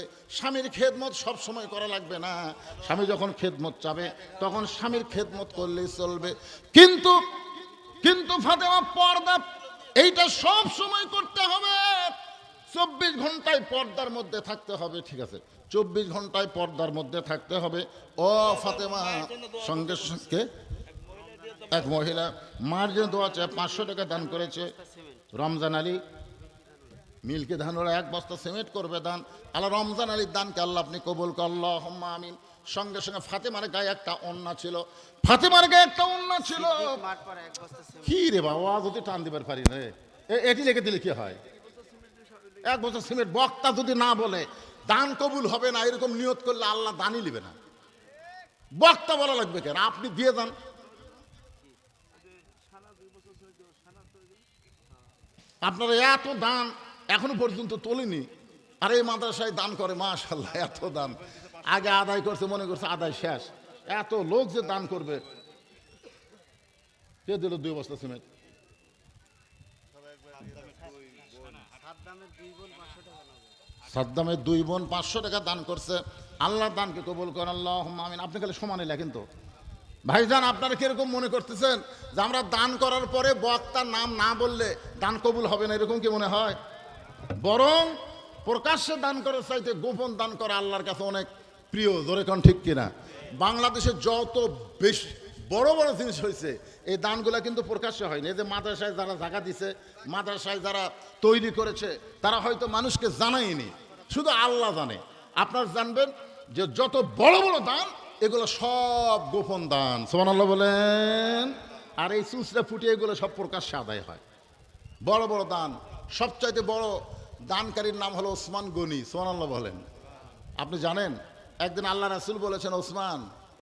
চলবে স্বামীর খেদমত সব সময় করা লাগবে না। স্বামী যখন খেদমত চাবে, তখন স্বামীর খেদমত করলেই চলবে। কিন্তু কিন্তু ফাতেমা পর্দা, এইটা সব সময় করতে হবে। চব্বিশ ঘন্টায় পর্দার মধ্যে থাকতে হবে, ঠিক আছে? চব্বিশ ঘন্টায় পর্দার মধ্যে থাকতে হবে। ও ফাতেমা, সঙ্গে সঙ্গে এক মহিলা মার জন্য দোয়া চায়, পাঁচশো টাকা দান করেছে। রমজান আলী মিল্কি ধান ওরা এক বস্তা সিমেন্ট করবে দান আল্লাহ রমজান আলীর দানকে আল্লাহ আপনি কবুল করল্লাহ আমিন। সঙ্গে সঙ্গে ফাতেমার গায়ে একটা অন্না ছিল। ফাতেমার গায়ে একটা অন্না ছিল। কি রে বাবা যদি টান দিবার পারি রে। এটি লিখে দিলে কি হয়? এক বছর সিমেন্ট বক্তা যদি না বলে দান কবুল হবে না এরকম নিয়ত করলে আল্লাহ দানই নেবে না। বক্তা বলা লাগবে কেন? আপনি দিয়ে দেন। আপনারা এত দান এখনও পর্যন্ত তোলেনি। আর এই মাদ্রাসায় দান করে মাশাল্লাহ এত দান। আগে আদায় করছে, মনে করছে আদায় শেষ। এত লোক যে দান করবে। কে দিল দুই বস্তা সিমেন্ট? সাদ্দামের দুই বোন পাঁচশো টাকা দান করছে। আল্লাহর দানকে কবুল করেন আল্লাহ আমিন। আপনি খালি সমানে লেখেন তো ভাইজান, আপনারা কীরকম মনে করতেছেন যে আমরা দান করার পরে বক্তার নাম না বললে দান কবুল হবে না? এরকম কি মনে হয়? বরং প্রকাশ্যে দান করার চাইতে গোপন দান করা আল্লাহর কাছে অনেক প্রিয় জোরে কোন ঠিক কিনা? বাংলাদেশে যত বেশি বড় বড় জিনিস হয়েছে, এই দানগুলো কিন্তু প্রকাশ্যে হয়নি। যে মাদ্রাসায় যারা জায়গা দিছে, মাদ্রাসায় যারা তৈরি করেছে, তারা হয়তো মানুষকে জানায়নি। শুধু আল্লাহ জানে। আপনার জানবেন যে যত বড় বড় দান, এগুলো সব গোপন দান। সোমান আল্লাহ বলেন। আর এই চুচরা ফুটিয়ে এগুলো সব প্রকাশ্যে আদায় হয়। বড় বড় দান, সবচাইতে বড় দানকারীর নাম হলো ওসমান গনি সোমানাল্লাহ বলেন। আপনি জানেন? একদিন আল্লাহ রাসুল বলেছেন ওসমান